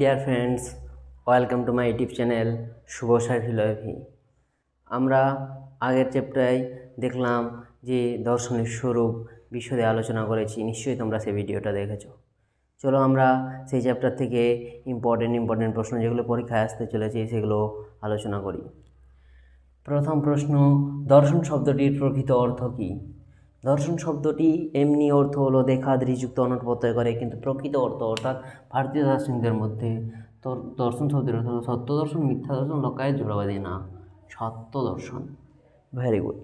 Dear friends welcome to my YouTube channel Shubho Sai ফিলভি আমরা আগের চ্যাপ্টারে দেখলাম যে দর্শনের স্বরূপ বিশদে আলোচনা করেছি, নিশ্চয়ই তোমরা সেই ভিডিওটা দেখেছ। চলো আমরা সেই চ্যাপ্টার থেকে ইম্পর্টেন্ট ইম্পর্টেন্ট প্রশ্ন যেগুলো পরীক্ষায় আসতে চলেছে সেগুলো আলোচনা করি। প্রথম প্রশ্ন, দর্শন শব্দটির প্রকৃত অর্থ কী? দর্শন শব্দটি এমনি অর্থ হলো দেখা দৃযুক্ত অনট প্রত্যয় করে, কিন্তু প্রকৃত অর্থ অর্থাৎ ভারতীয় দার্শনিকদের মধ্যে দর্শন শব্দের অর্থ সত্য দর্শন, মিথ্যা দর্শন, লোকায় জোড়াবাদী না, সত্য দর্শন। ভেরি গুড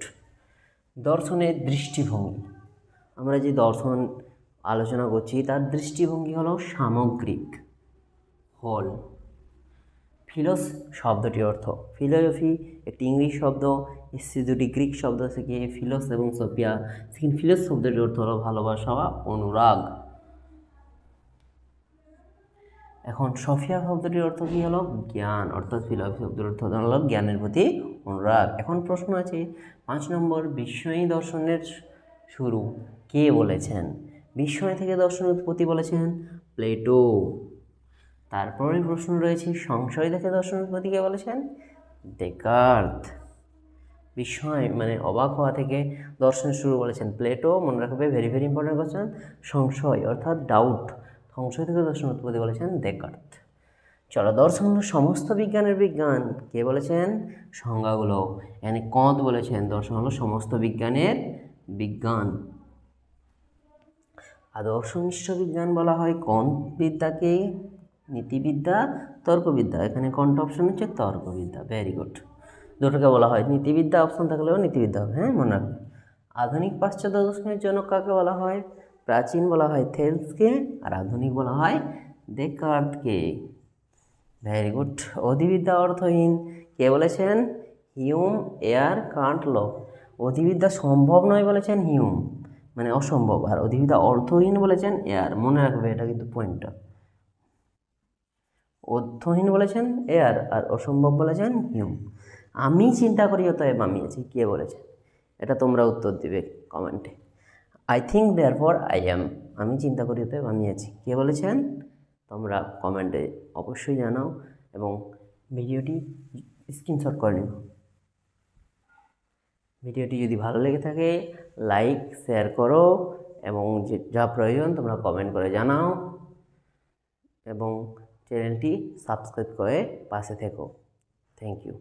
দর্শনের দৃষ্টিভঙ্গি। আমরা যে দর্শন আলোচনা করছি, তার দৃষ্টিভঙ্গি হলো সামগ্রিক, হল। ফিলোস শব্দটির অর্থ। ফিলোসফি একটি ইংলিশ শব্দ এসছে দুটি গ্রিক শব্দ থেকে ফিলোস এবং সোফিয়া। সেখানে ফিলোস শব্দটির অর্থ হলো ভালোবাসা বা অনুরাগ। এখন সফিয়া শব্দটির অর্থ কী হলো? জ্ঞান। অর্থাৎ ফিলোসফি শব্দের অর্থ হলো জ্ঞানের প্রতি অনুরাগ। এখন প্রশ্ন আছে, পাঁচ নম্বর বিস্ময়ী দর্শনের শুরু কে বলেছেন? বিস্ময় থেকে দর্শনের উৎপত্তি বলেছেন প্লেটো। তারপরে প্রশ্ন রয়েছে, সংশয় দেখে দর্শন উৎপত্তিকে বলেছেন ডেকার্থ। বিস্ময় মানে অবাক হওয়া থেকে দর্শন শুরু বলেছেন প্লেটো। মনে রাখবে ভেরি ভেরি ইম্পর্টেন্ট কোয়েশ্চেন সংশয় অর্থাৎ ডাউট সংশয় থেকে দর্শন উৎপত্তি বলেছেন দেকার্থ চলো দর্শন হলো সমস্ত বিজ্ঞানের বিজ্ঞান, কে বলেছেন? সংজ্ঞাগুলো। এখানে কঁদ বলেছেন দর্শন হলো সমস্ত বিজ্ঞানের বিজ্ঞান। আদর্শ মিশ্র বিজ্ঞান বলা হয় কোন বিদ্যাকে নীতিবিদ্যা, তর্কবিদ্যা। এখানে কোনটা অপশন হচ্ছে তর্কবিদ্যা। ভেরি গুড দুটোকে বলা হয়। নীতিবিদ্যা অপশন থাকলেও নীতিবিদ্যা হবে হ্যাঁ মনে রাখবে। আধুনিক পাশ্চাত্য দর্শনের জনক কাকে বলা হয়? প্রাচীন বলা হয় থেলসকে, আর আধুনিক বলা হয় দেকার্থকে ভেরি গুড অধিবিদ্যা অর্থহীন। কে বলেছেন? হিউম এয়ার কান্ট ল। অধিবিদ্যা সম্ভব নয় বলেছেন হিউম মানে অসম্ভব। আর অধিবিদ্যা অর্থহীন বলেছেন এয়ার। মনে রাখবে এটা কিন্তু পয়েন্টটা অর্থহীন বলেছেন এয়ার আর অসম্ভব বলেছেন, হিউম। আমি চিন্তা করি অতএব আমি আছি, কে বলেছেন? এটা তোমরা উত্তর দিবে কমেন্টে। I think therefore I am আমি চিন্তা করি অতএব আমি আছি, কে বলেছেন? তোমরা কমেন্টে অবশ্যই জানাও এবং ভিডিওটি স্ক্রিনশট করে নিও। ভিডিওটি যদি ভালো লেগে থাকে, লাইক, শেয়ার করো এবং যা প্রয়োজন তোমরা কমেন্ট করে জানাও এবং চ্যানেলটি সাবস্ক্রাইব করে পাশে থেকো থ্যাংক ইউ